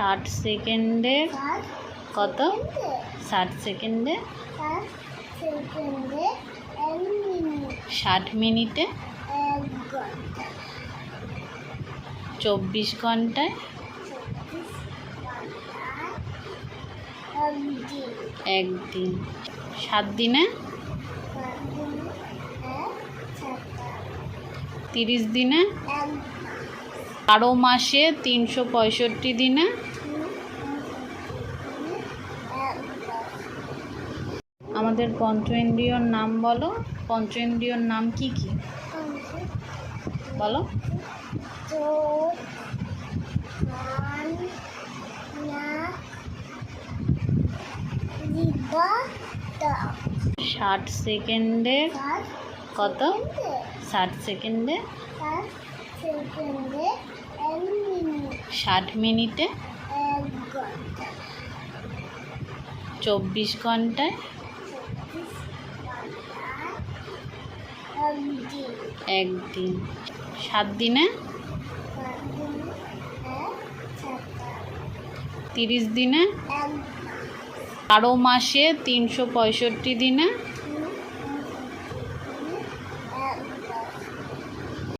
ষাট সেকেন্ডে কত? ষাট সেকেন্ডে? ষাট মিনিট? চব্বিশ ঘন্টায়? একদিন। সাত দিনে? তিরিশ দিনে? বারো মাসে তিনশো পঁয়ষট্টি দিনে। আমাদের পঞ্চেন্দ্রিয়র নাম বলো। পঞ্চেন্দ্রিয়র নাম কি কি? বলো। ষাট সেকেন্ডে কত? ষাট সেকেন্ডে ষাট সেকেন্ডে এক মিনিট ষাট মিনিটে? চব্বিশ ঘন্টায়? একদিন। সাত দিনে? তিরিশ দিনে? বারো মাসে তিনশো পঁয়ষট্টি দিনে?